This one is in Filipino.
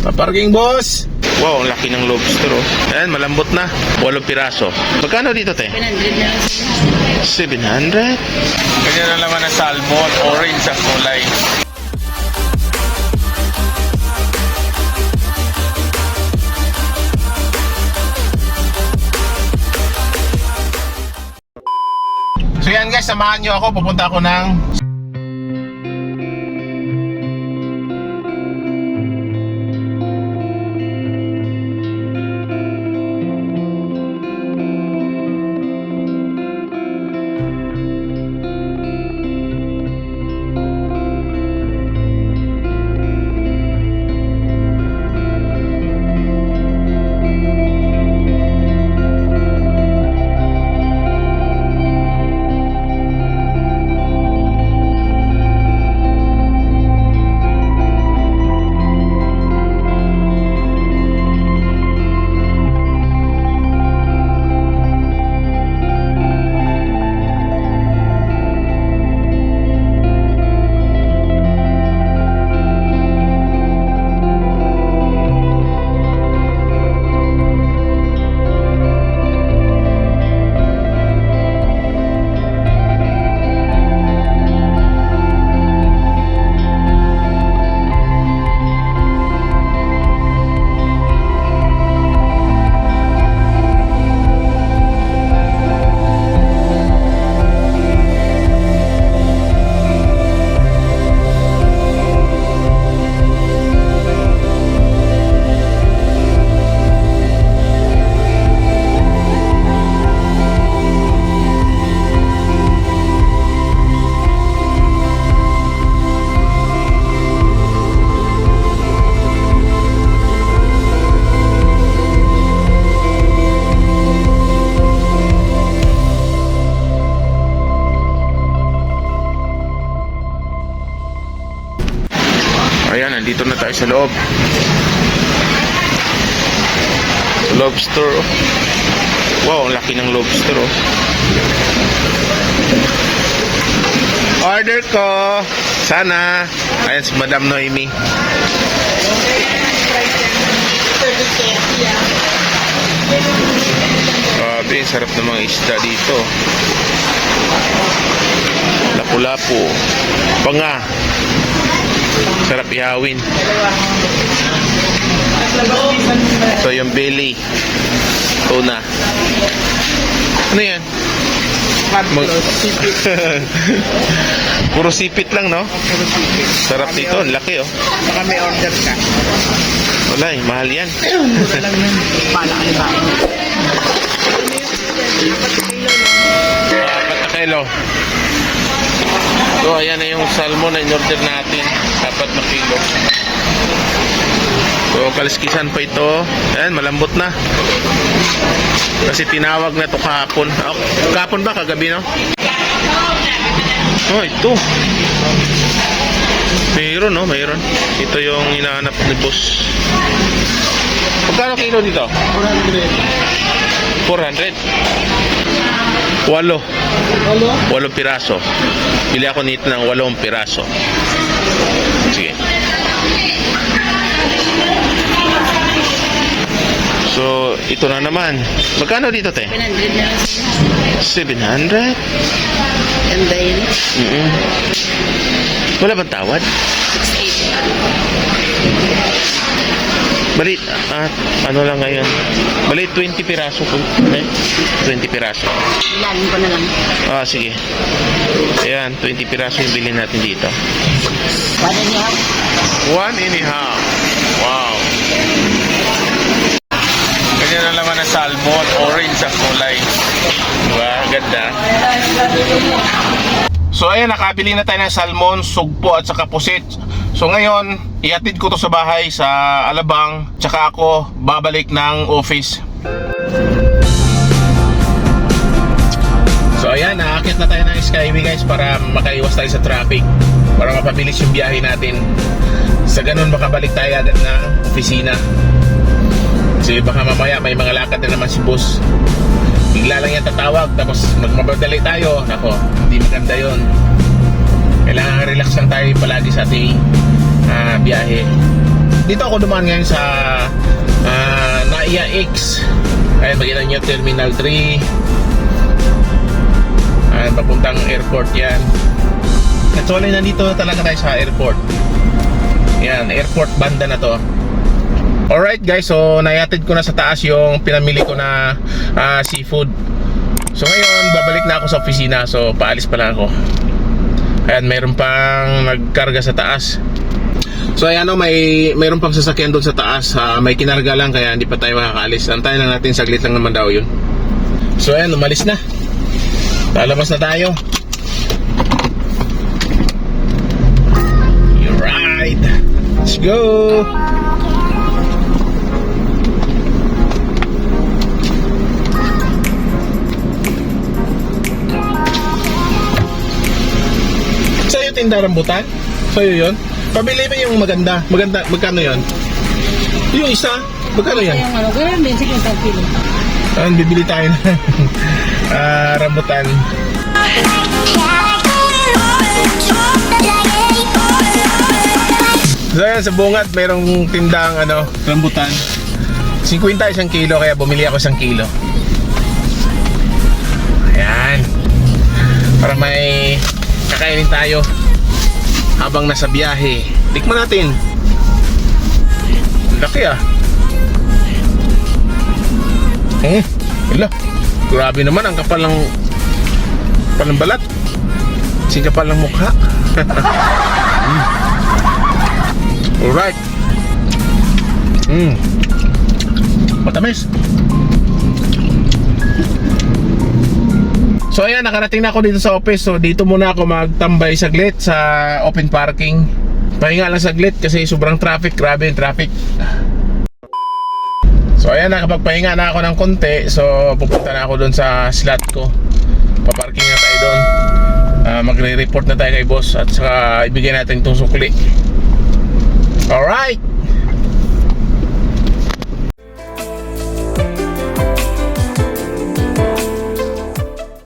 Paparking boss! Wow, ang laki ng lobster oh. Ayan, malambot na. Walong piraso. Magkano dito, te? 100 na. 700? Ganyan na naman ang salmon, orange ang kulay. So yan guys, samahan nyo ako. Pupunta ako ng Nandito na tayo sa loob. Lobster. oh. Wow, ang laki ng lobster oh. Order ko. Sana. Ayan si Madam Noemi. Grabe, ang sarap ng mga isda dito. Lapu-lapu. Panga. Sarap ihawin. Ito yung belly. Tuna. Ano yan? Mag- Puro sipit lang, no? Sarap dito. Ang laki, oh. Baka may order ka. Wala, eh, mahal yan. Mura lang yun. Pala ka ba? Apat na kilo. So, ayan na yung salmon na in-order natin. Apat na kilo. So, kaliskisan pa ito. Ayan, malambot na. Kasi tinawag na to kahapon. Ah, kahapon ba? Kagabi, no? Oh, ito. Mayroon, no? Mayroon. Ito yung hinahanap ni boss. Magkano kilo dito? 400. Walo. Halo? Walong piraso. Bili ako nito ng walong piraso. Sige. So, ito na naman. Magkano dito, te? 100 na. 700? Ganda yun. Mm Wala bang tawad? 68. Bali, ah, ano lang ngayon? Bali, 20 piraso po. Eh, 20 piraso. Ilalim ko na lang. Ah, sige. Ayan, 20 piraso yung bilhin natin dito. One and a half. One and a half. Wow. Ganyan na naman ang salmon. Orange ang kulay. Diba? Ganda. So ayan, nakabili na tayo ng salmon, sugpo at saka pusit. So ngayon, ihatid ko to sa bahay sa Alabang. Tsaka ako babalik ng office. So ayan, naakit na tayo ng Skyway guys para makaiwas tayo sa traffic. Para mapabilis yung biyahe natin. Sa ganun makabalik tayo agad na opisina. Kasi baka mamaya may mga lakad na naman si boss. Bigla lang yan tatawag tapos magmabadali tayo. Nako, hindi maganda yon. Kailangan relax lang tayo palagi sa ating ah, biyahe. dito ako dumaan ngayon sa ah, Naiya X. Ayan, makita nyo, Terminal 3. Ayan, papuntang airport yan. Actually, nandito talaga tayo sa airport. Yan, airport banda na to. Alright guys, so nayatid ko na sa taas yung pinamili ko na ah, seafood. So ngayon, babalik na ako sa opisina. So paalis pa lang ako. Ayan, mayroon pang nagkarga sa taas. So ayan o, may mayroon pang sasakyan doon sa taas. Ah, may kinarga lang kaya hindi pa tayo makakaalis. Antayin lang natin, saglit lang naman daw yun. So ayan, umalis na. Lalabas na tayo. Alright. Let's go. Tinda rambutan? Sa'yo yun? Pabili mo yung maganda. Maganda, magkano yun? Yung isa, magkano yan? Yung ano, ganun din, sige, isang kilo. Ayan, bibili tayo ng ah, rambutan. So ayan, sa bungad, mayroong tindang ano, rambutan. 50 isang kilo, kaya bumili ako isang kilo. Ayan. Para may kakainin tayo habang nasa biyahe. Tikman natin. Laki ah. Eh, wala. Grabe naman, ang kapal ng kapal ng balat. Sing kapal ng mukha. mm. Alright. Mm. Matamis. So ayan, nakarating na ako dito sa office. So dito muna ako magtambay saglit sa open parking. Pahinga lang saglit kasi sobrang traffic. Grabe yung traffic. So ayan, nakapagpahinga na ako ng konti. So pupunta na ako doon sa slot ko. Paparking na tayo doon. Ah, magre-report na tayo kay boss at saka ibigay natin itong sukli. Alright!